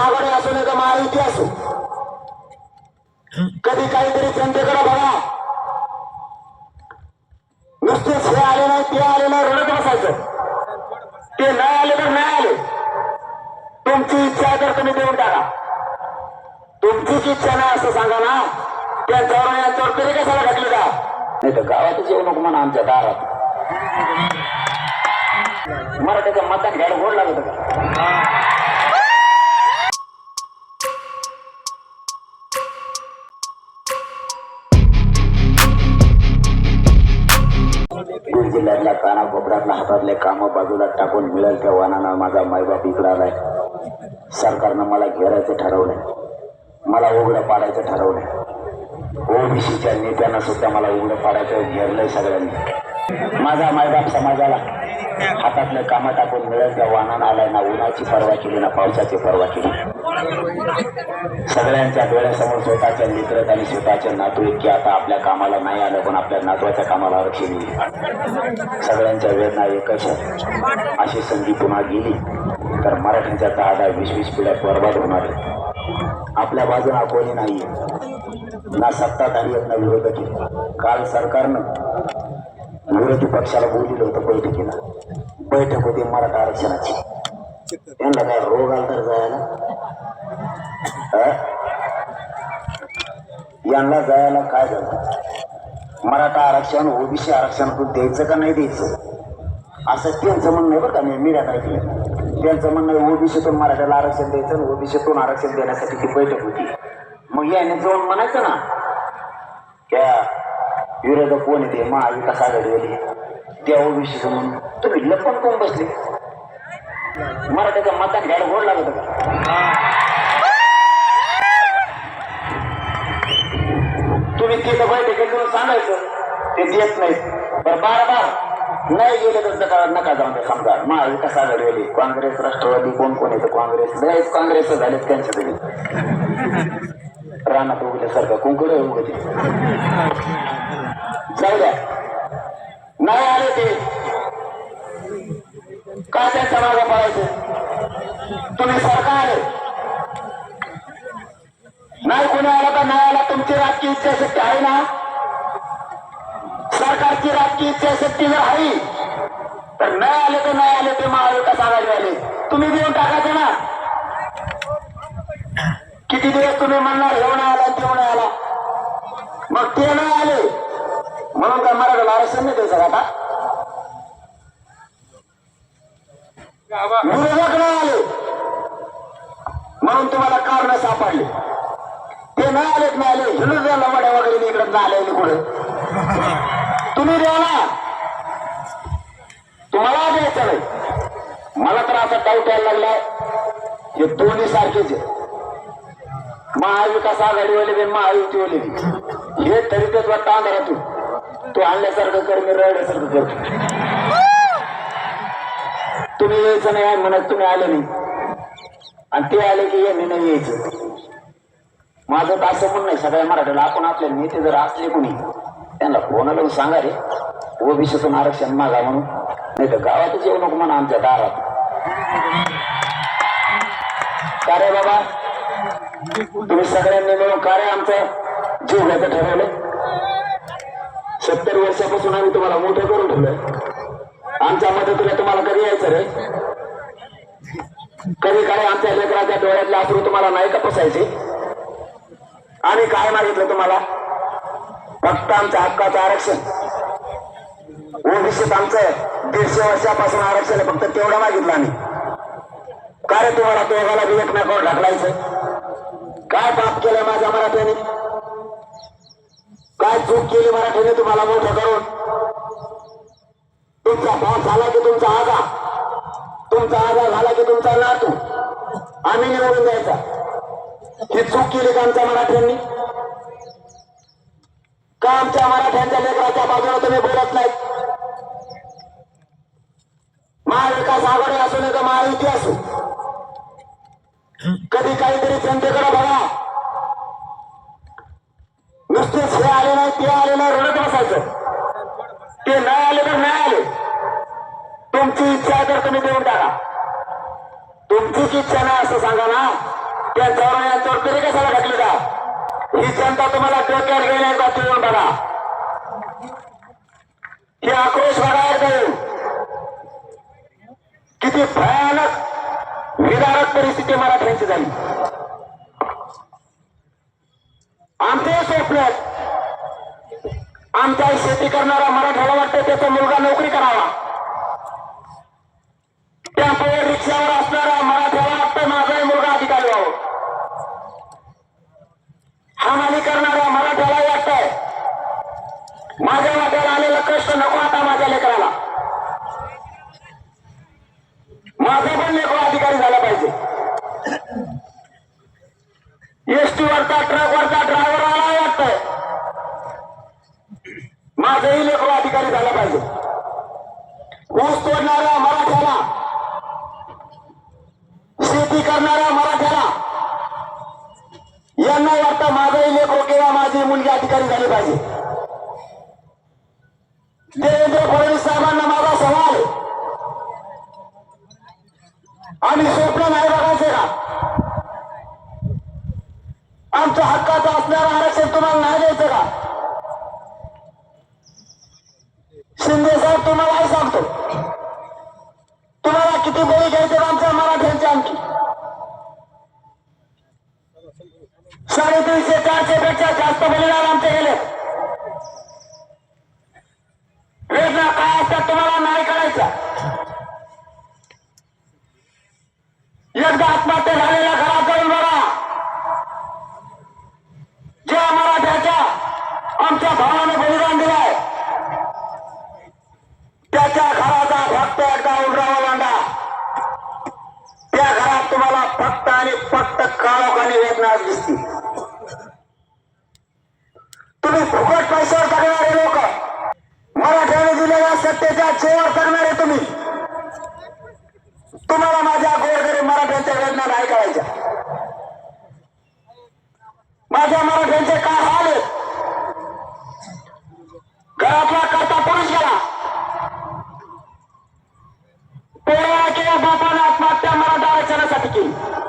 आघाडी असो नाही महायुती असो. कधी काहीतरी जनतेकडे बघा. नुसतेच हे आले नाही ते आले नाही रडत बसायचं. ते नाही आले तर नाही आले. तुमची इच्छा तर तुम्ही देऊन टाका. तुमचीच इच्छा नाही असं सांगा ना. त्यांच्यावर आणि यांच्यावर तरी कशाला घातले का? नाही तर गावातच येऊ नको म्हणा आमच्या दारात. मराठीचं मतदान घ्यायला गोड लागत का आपण मिळेल वाहनानं माझा मायबाप इकडं आलाय. सरकारनं मला घेरायचं ठरवलंय. मला उघडं पाडायचं ठरवलंय. ओबीसीच्या नेत्यांना सुद्धा मला उघडं पाडायचं घेरलंय सगळ्यांनी. माझा मायबाप समाजाला हातातलं कामं टाकून मिळेल त्या वाहनानं आलाय ना उन्हाची पर्वा केली ना पावसाची पर्वा केली. सगळ्यांच्या डोळ्यासमोर स्वतःच्या मित्रत आणि स्वतःच्या नातू इतके आता आपल्या कामाला नाही आलं पण आपल्या नातवाच्या कामाला आरक्षण दिली सगळ्यांच्या वेदना एकच अशी संधी पुन्हा गेली तर मराठ्यांच्या दहा दहा वीस वीस पिढ्या बरबाद होणार आपल्या बाजूला कोणी नाही ना सत्ताधारी आहेत ना विरोधक काल सरकारनं विरोधी पक्षाला बोललेलं होतं बैठकीला. बैठक होती मराठा आरक्षणाची. यांना काय रोग आला तर जायला? यांना जायला काय झालं? मराठा आरक्षण ओबीसी आरक्षण तू द्यायचं का नाही द्यायचं? असं त्यांचं म्हणणं आहे बरं का मी मीडियात ऐकलं त्यांचं म्हणणं आहे ओबीसीतून मराठ्याला आरक्षण द्यायचं आणि ओबीसीतून आरक्षण देण्यासाठी ती बैठक होती. मग याने जाऊन म्हणायचं ना त्या विरोधक कोण येते महाविकास आघाडीवाली त्या ओबीसीचं म्हणून. तुम्ही लपण कोण बसले? मराठ्याचं मतदान घ्यायला गोड लागत का तुम्ही तिथं बैठकीत जाऊन सांगायचं. ते देत नाहीत. तर बार बार नाही गेले तर नका नका जाऊन समजा. महाविकास आघाडीवाली काँग्रेस राष्ट्रवादी कोण कोण येतं काँग्रेस लयच काँग्रेस झालेत त्यांच्या तरी रानात उगल्यासारखं कुंकड उगते जाऊ द्या. नाही आले ते. काय त्यांच्या मागं पळायचं तुम्ही सरकार नाही कुणी आला का नाही आला तुमची राजकीय इच्छाशक्ती आहे ना? सरकारची राजकीय इच्छाशक्ती जर आहे तर नाही आले तर नाही आले ते महाविकास आघाडी आले तुम्ही देऊन टाकायचे ना. किती दिवस तुम्ही म्हणणार हे नाही आला ते नाही आला. मग ते नाही आले. म्हणून काय मराठा आरक्षण नाही द्यायचं आता? विरोधक नाही आले. म्हणून तुम्हाला कारण सापडले. ते नाही आलेत नाही आले हिंदू वड्या वगैरे इकडे नाही आले पुढे तुम्ही द्याला तुम्हाला द्यायचं नाही. मला तर असा डाऊट यायला लागलाय. हे दोन्ही सारखेच आहे महाविकास आघाडीवाले महायुतीवाले. हे तरी तेच वाटतं आंधारातून तू आणल्यासारखं कर मी रडल्यासारखं कर. तुम्ही यायचं नाही म्हणत तुम्ही आले नाही. आणि ते आले की यांनी नाही यायचं. माझं तर असं म्हणणं सगळ्या मराठ्याला आपण आपले नेते जर असले कोणी त्यांना फोन लावून सांगा रे. ओबीसीतून आरक्षण मागा म्हणून. नाही तर गावातच येऊ नको म्हणा आमच्या दारात. का रे बाबा? तुम्ही सगळ्यांनी मिळून का रे आमचं जीव घ्यायचं ठरवलं? सत्तर वर्षापासून आम्ही तुम्हाला मोठं करून ठेवलंय. आमच्या मदतीला तुम्हाला कधी यायचं रे? कधी काय आमच्या लेकराच्या डोळ्यातले अश्रू तुम्हाला नाही का पसायचे? आम्ही काय मागितलं तुम्हाला? फक्त आमच्या हक्काचं आरक्षण. ओबीसीत आमचं दीडशे वर्षापासून आरक्षण फक्त तेवढं मागितलं आम्ही. काय रे तुम्हाला दोघाला बी एकमेकावर ढकलायचं? काय पाप केलं माझ्या मराठ्याने काय चूक केली मराठीने तुम्हाला मोठं करून? तुमचा भाव झाला की तुमचा आजा? तुमचा आजा झाला की तुमचा नातू? आम्ही निवडून द्यायचा. ही चूक केली का आमच्या मराठ्यांनी? का आमच्या मराठ्यांच्या लेकराच्या बाजूला तुम्ही बोलत नाहीत? महाविकास आघाडी असू नये का महायुती असू? कधी काहीतरी जनतेकडे बघा नुसतेच हे आले नाही ते आले नाही रडत बसायचं. ते नाही आले तर नाही आले. तुमची इच्छा तर तुम्ही देऊन टाका. तुमचीच इच्छा नाही असं सांगा ना. त्यांच्यावर यांच्यावर तरी कशाला घातली का? ही जनता तुम्हाला डोक्यावर घेण्याचा येऊन बघा. हे आक्रोश बघायला एकदा किती भयानक विदारक परिस्थिती मराठ्यांची झाली. आमचे स्वप्न आहेत. आमच्या शेती करणारा मराठ्याला वाटतं त्याचा मुलगा नोकरी करावा. त्यामुळे रिक्षावर असणारा मराठ्याला वाटतं माझाही मुलगा अधिकारी व्हावं. हमाली करणारा मराठ्याला वाटतंय. माझ्या वाट्याला आलेलं कष्ट नको आता माझ्या लेकराला. माझा पण लेकर अधिकारी झाला पाहिजे. एसटी वरचा ट्रक वरचा ड्रायव्हर आला वाटतंय माझंही लेकरू अधिकारी झाला पाहिजे. ऊस तोडणाऱ्या मराठ्याला शेती करणाऱ्या मराठ्याला यांना वाटतं माझंही लेखो किंवा माझी मुलगी अधिकारी झाली पाहिजे. देवेंद्र फडणवीस साहेबांना माझा सवाल आहे. आणि स्वप्न नाही बघायचे का? आमच्या हक्काचं असणारं आरक्षण तुम्हाला नाही द्यायचं का? शिंदे साहेब तुम्हाला सांगतो? तुम्हाला किती बोली घ्यायचे आमच्या मराठ्यांचे आणखी? साडेतीनशे चारशे पेक्षा जास्त बलिदान आमचे गेले. वेदना काय असतात तुम्हाला नाही करायच्या आणि फक्त काळोखाली वेदना दिसते. तुम्ही फुकट पैशावर करणारे लोक. मराठ्याने दिलेल्या सत्तेच्या चेवर करणारे तुम्ही. तुम्हाला माझ्या गोरगरीब मराठ्यांच्या वेदना नाही करायच्या माझ्या मराठ्यांचे काय हाल आहेत? घरातला करता पुरुष गेला. पोळ्या किंवा बापानं आत्महत्या मराठा आरक्षणासाठी केली.